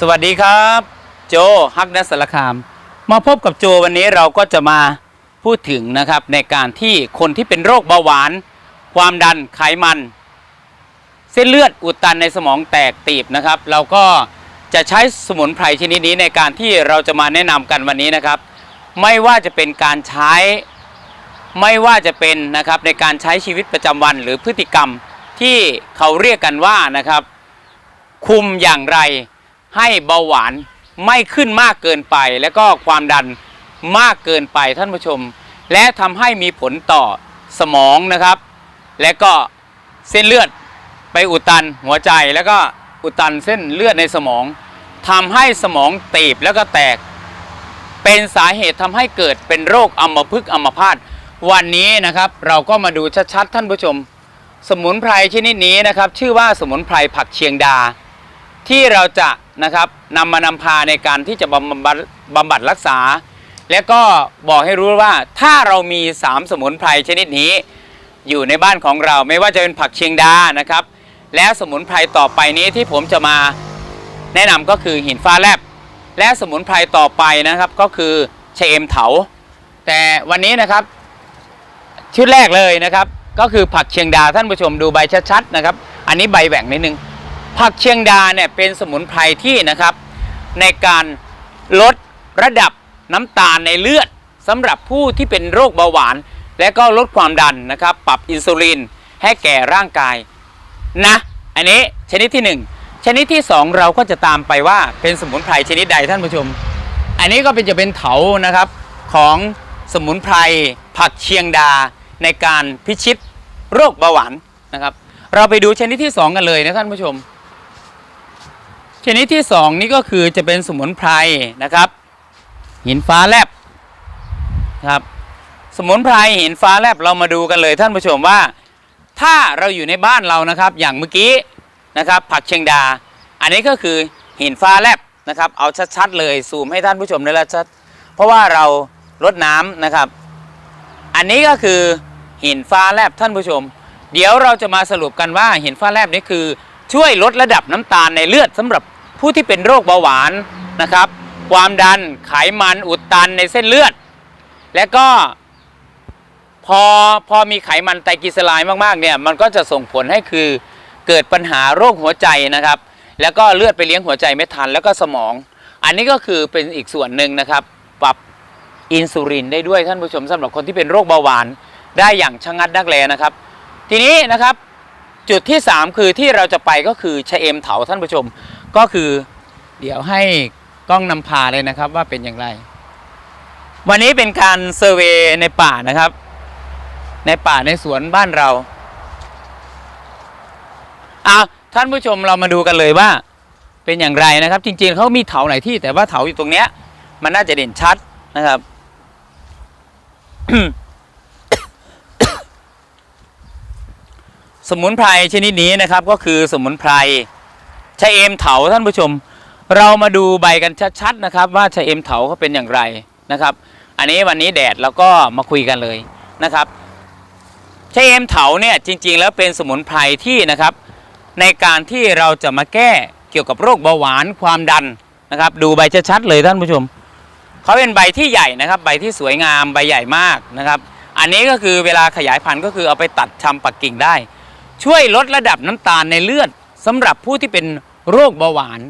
สวัสดีครับ โจฮักนัสสารคาม มาพบกับโจวันนี้เราก็จะมาพูดถึงนะครับในการที่คนที่เป็นโรคเบาหวาน ความดันไขมัน เส้นเลือดอุดตันในสมองแตกตีบนะครับ เราก็จะใช้สมุนไพรชนิดนี้ในการที่เราจะมาแนะนำกันวันนี้นะครับ ไม่ว่าจะเป็นการใช้ ไม่ว่าจะเป็นนะครับในการใช้ชีวิตประจำวันหรือพฤติกรรมที่เขาเรียกกันว่านะครับ คุมอย่างไร ให้เบาหวานไม่ขึ้นมากเกินไป และก็ความดันมากเกินไปท่านผู้ชม และทำให้มีผลต่อสมองนะครับ และก็เส้นเลือดไปอุดตันหัวใจแล้วก็อุดตันเส้นเลือดในสมองทำให้สมองตีบแล้วก็แตก เป็นสาเหตุทำให้เกิดเป็นโรคอัมพฤกษ์อัมพาตวันนี้นะครับ เราก็มาดูชัดๆท่านผู้ชม สมุนไพรชนิดนี้นะครับ ชื่อว่าสมุนไพรผักเชียงดา ที่เราจะ นะครับนำมานำพาในการที่จะบำบัดบำบัดรักษา และก็บอกให้รู้ว่าถ้าเรามี 3 สมุนไพรชนิดนี้ อยู่ในบ้านของเราไม่ว่าจะเป็นผักเชียงดานะครับ และสมุนไพรต่อไปนี้ที่ผมจะมาแนะนำก็คือหินฟ้าแลบ และสมุนไพรต่อไปนะครับก็คือชะเอมเถา แต่วันนี้นะครับชุดแรกเลยนะครับ ก็คือผักเชียงดาท่านผู้ชมดูใบชัดๆนะครับ อันนี้ใบแหว่งนิดนึง ผักเชียงดาเนี่ยเป็นสมุนไพรที่นะครับ ในการลดระดับน้ำตาลในเลือดสำหรับผู้ที่เป็นโรคเบาหวาน และก็ลดความดันนะครับ ปรับอินซูลินให้แก่ร่างกายนะอันนี้ชนิดที่หนึ่งชนิดที่สองเราก็จะตามไปว่าเป็นสมุนไพรชนิดใดท่านผู้ชม อันนี้ก็เป็นจะเป็นเถานะครับของสมุนไพรผักเชียงดาในการพิชิตโรคเบาหวานนะครับ เราไปดูชนิดที่สองกันเลยนะท่านผู้ชม ชนิดที่สองนี่ก็คือจะเป็นสมุนไพรนะครับ หินฟ้าแลบครับสมุนไพรหินฟ้าแลบเรามาดูกันเลยท่านผู้ชมว่า ถ้าเราอยู่ในบ้านเรานะครับ อย่างเมื่อกี้นะครับ ผักเชียงดา อันนี้ก็คือหินฟ้าแลบนะครับ เอาชัดๆเลยซูมให้ท่านผู้ชมได้ล้วชัด เพราะว่าเราลดน้ำนะครับ อันนี้ก็คือหินฟ้าแลบท่านผู้ชม เดี๋ยวเราจะมาสรุปกันว่าหินฟ้าแลบนี่คือช่วยลดระดับน้ำตาลในเลือดสำหรับ ผู้ที่เป็นโรคเบาหวานนะครับ ความดันไขมันอุดตันในเส้นเลือด และก็พอพอมีไขมันไตรกลีเซอไรด์มากๆเนี่ยมันก็จะส่งผลให้คือเกิดปัญหาโรคหัวใจนะครับ แล้วก็เลือดไปเลี้ยงหัวใจไม่ทันแล้วก็สมอง อันนี้ก็คือเป็นอีกส่วนหนึ่งนะครับ ปรับอินซูลินได้ด้วยท่านผู้ชมสำหรับคนที่เป็นโรคเบาหวานได้อย่างชะงัดนักแลนะครับ ทีนี้นะครับจุดที่ 3 คือที่เราจะไปก็คือชะเอมเถาท่านผู้ชม ก็คือเดี๋ยวให้กล้องนำพาเลยนะครับว่าเป็นอย่างไร วันนี้เป็นการเซอร์เวย์ในป่านะครับ ในป่าในสวนบ้านเราเอาท่านผู้ชมเรามาดูกันเลยว่าเป็นอย่างไรนะครับ จริงๆเขามีเถาหลายที่ แต่ว่าเถาอยู่ตรงเนี้ย มันน่าจะเด่นชัดนะครับสมุนไพรชนิดนี้นะครับก็คือสมุนไพร ชะเอมเถาท่านผู้ชม เรามาดูใบกันชัดๆนะครับ ว่าชะเอมเถาเขาเป็นอย่างไรนะครับ อันนี้วันนี้แดดเราก็มาคุยกันเลยนะครับชะเอมเถาเนี่ยจริง ๆ แล้วเป็นสมุนไพรที่นะครับ ในการที่เราจะมาแก้เกี่ยวกับโรคเบาหวานความดันนะครับ ดูใบชัดๆเลยท่านผู้ชมเขาเป็นใบที่ใหญ่นะครับ ใบที่สวยงามใบใหญ่มากนะครับ อันนี้ก็คือเวลาขยายพันธุ์ก็คือเอาไปตัดชำปักกิ่งได้ ช่วยลดระดับน้ำตาลในเลือดสำหรับผู้ที่เป็น โรคเบาหวาน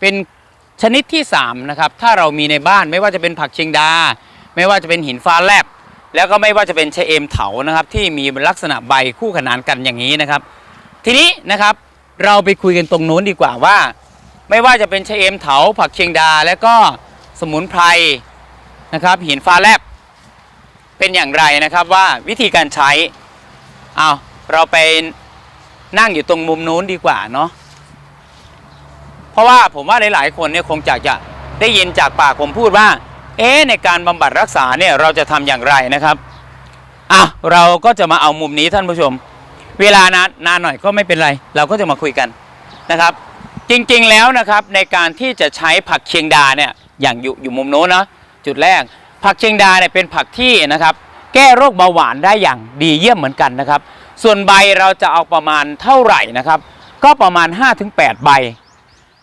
เป็นชนิดที่3นะครับถ้าเรามีในบ้านไม่ว่าจะเป็นผักเชียงดา ไม่ว่าจะเป็นหินฟ้าแลบ แล้วก็ไม่ว่าจะเป็นชะเอมเถานะครับ ที่มีลักษณะใบคู่ขนานกันอย่างนี้นะครับ ทีนี้นะครับเราไปคุยกันตรงนู้นดีกว่าว่า ไม่ว่าจะเป็นชะเอมเถา ผักเชียงดา และก็สมุนไพรนะครับ หินฟ้าแลบ เป็นอย่างไรนะครับว่าวิธีการใช้เอาเราไปนั่งอยู่ตรงมุมนู้นดีกว่าเนาะ ราะว่าผมว่าหลายๆคนเนี่ยคงจะจะได้ยินจากปากผมพูดว่า เอ๊ในการบำบัดรักษาเนี่ยเราจะทำอย่างไรนะครับอะเราก็จะมาเอามุมนี้ท่านผู้ชม เวลานานนานหน่อยก็ไม่เป็นไร เราก็จะมาคุยกันนะครับ จริงๆแล้วนะครับในการที่จะใช้ผักเชียงดาเนี่ยอย่างอยู่อยู่มุมโน้นนะจุดแรก ผักเชียงดาเนี่ยเป็นผักที่นะครับ แก้โรคเบาหวานได้อย่างดีเยี่ยมเหมือนกันนะครับ ส่วนใบเราจะเอาประมาณเท่าไหร่นะครับ ก็ประมาณ 5-8 ใบ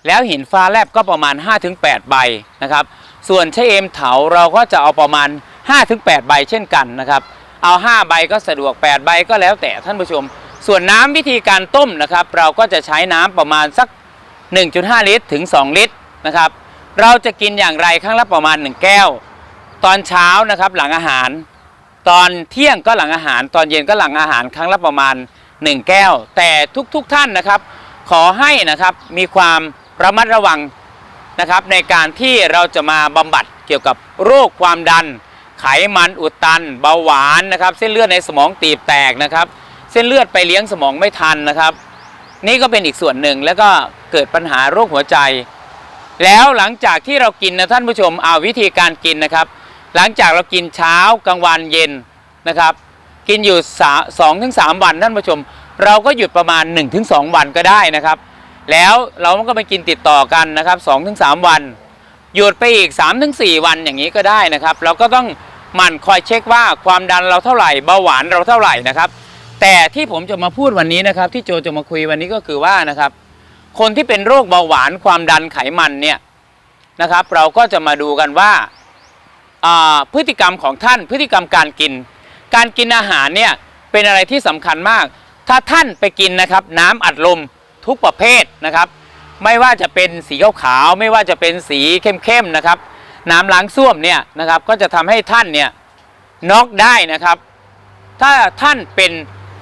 แล้วหินฟ้าแลบก็ประมาณ 5-8 ใบนะครับ ส่วนชะเอมเถาเราก็จะเอาประมาณ 5-8 ใบเช่นกันนะครับ เอา 5 ใบก็สะดวก 8 ใบก็แล้วแต่ท่านผู้ชม ส่วนน้ำวิธีการต้มนะครับ เราก็จะใช้น้ำประมาณสัก 1.5 ลิตรถึง 2 ลิตรนะครับ เราจะกินอย่างไรครั้งละประมาณ 1 แก้ว ตอนเช้านะครับหลังอาหาร ตอนเที่ยงก็หลังอาหาร ตอนเย็นก็หลังอาหารครั้งละประมาณ 1 แก้ว แต่ทุกๆทท่านนะครับ ขอให้นะครับมีความ ระมัดระวังนะครับในการที่เราจะมาบำบัดเกี่ยวกับโรคความดัน ไขมันอุดตัน เบาหวานนะครับ เส้นเลือดในสมองตีบแตกนะครับ เส้นเลือดไปเลี้ยงสมองไม่ทันนะครับ นี่ก็เป็นอีกส่วนหนึ่งแล้วก็เกิดปัญหาโรคหัวใจ แล้วหลังจากที่เรากินนะท่านผู้ชมเอาวิธีการกินนะครับ หลังจากเรากินเช้ากลางวันเย็นนะครับ กินอยู่สองถึงสามวันท่านผู้ชม เราก็หยุดประมาณ 1-2 วันก็ได้นะครับ แล้วเราก็ไปกินติดต่อกันนะครับ2-3 วันหยุดไปอีก 3-4 วันอย่างนี้ก็ได้นะครับ เราก็ต้องหมั่นคอยเช็คว่าความดันเราเท่าไหร่เบาหวานเราเท่าไหร่นะครับ แต่ที่ผมจะมาพูดวันนี้นะครับ ที่โจจะมาคุยวันนี้ก็คือว่านะครับ คนที่เป็นโรคเบาหวานความดันไขมันเนี่ยนะครับ เราก็จะมาดูกันว่าอ่าพฤติกรรมของท่านพฤติกรรมการกิน การกินอาหารเนี่ยเป็นอะไรที่สำคัญมาก ถ้าท่านไปกินนะครับ น้ำอัดลม ทุกประเภทนะครับ ไม่ว่าจะเป็นสีขาวๆไม่ว่าจะเป็นสีเข้มๆนะครับ น้ำล้างส้วมเนี่ยนะครับก็จะทำให้ท่านเนี่ยน็อกได้นะครับ ถ้าท่านเป็น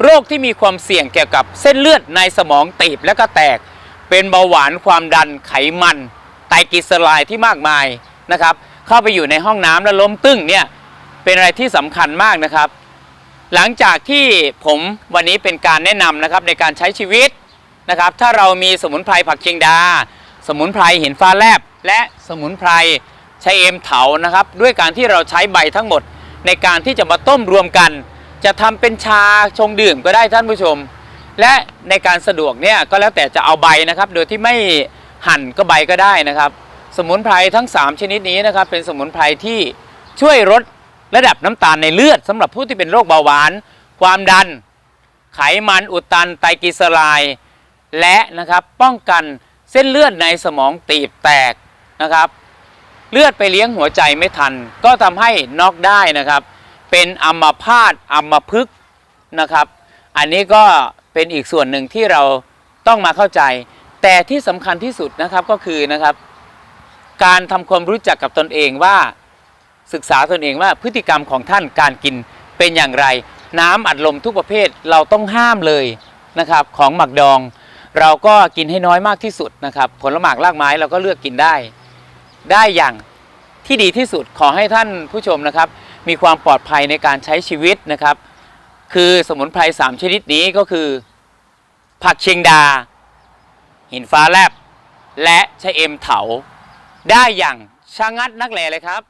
โรคที่มีความเสี่ยงเกี่ยวกับเส้นเลือดในสมองตีบและก็แตก เป็นเบาหวานความดันไขมันไตกลีเซอไรด์ที่มากมายนะครับ เข้าไปอยู่ในห้องน้ำแล้วล้มตึ้งเนี่ยเป็นอะไรที่สำคัญมากนะครับ หลังจากที่ผมวันนี้เป็นการแนะนำนะครับในการใช้ชีวิต นะครับ ถ้าเรามีสมุนไพรผักเชียงดา สมุนไพรหินฟ้าแลบ และสมุนไพรชะเอมเถานะครับ ด้วยการที่เราใช้ใบทั้งหมด ในการที่จะมาต้มรวมกัน จะทำเป็นชาชงดื่มก็ได้ท่านผู้ชม และในการสะดวกเนี่ยก็แล้วแต่จะเอาใบนะครับ โดยที่ไม่หั่นก็ใบก็ได้นะครับ สมุนไพรทั้ง 3 ชนิดนี้นะครับ เป็นสมุนไพรที่ช่วยลดระดับน้ำตาลในเลือดสำหรับผู้ที่เป็นโรคเบาหวาน ความดัน ไขมันอุดตันไตรกลีเซอไรด์ และนะครับป้องกันเส้นเลือดในสมองตีบแตกนะครับ เลือดไปเลี้ยงหัวใจไม่ทัน ก็ทำให้น็อกได้นะครับ เป็นอัมพาตอัมพฤกษ์นะครับ อันนี้ก็เป็นอีกส่วนหนึ่งที่เราต้องมาเข้าใจ แต่ที่สำคัญที่สุดนะครับก็คือนะครับ การทำความรู้จักกับตนเองว่าศึกษาตนเองว่าพฤติกรรมของท่านการกินเป็นอย่างไร น้ำอัดลมทุกประเภทเราต้องห้ามเลยนะครับ ของหมักดอง เราก็กินให้น้อยมากที่สุดนะครับ ผลหมากรากไม้เราก็เลือกกินได้ ได้อย่างที่ดีที่สุดขอให้ท่านผู้ชมนะครับ มีความปลอดภัยในการใช้ชีวิตนะครับ คือสมุนไพรสามชนิดนี้ก็คือ ผักเชียงดา หินฟ้าแลบ และชะเอมเถา ได้อย่างชะงัดนักแลเลยครับ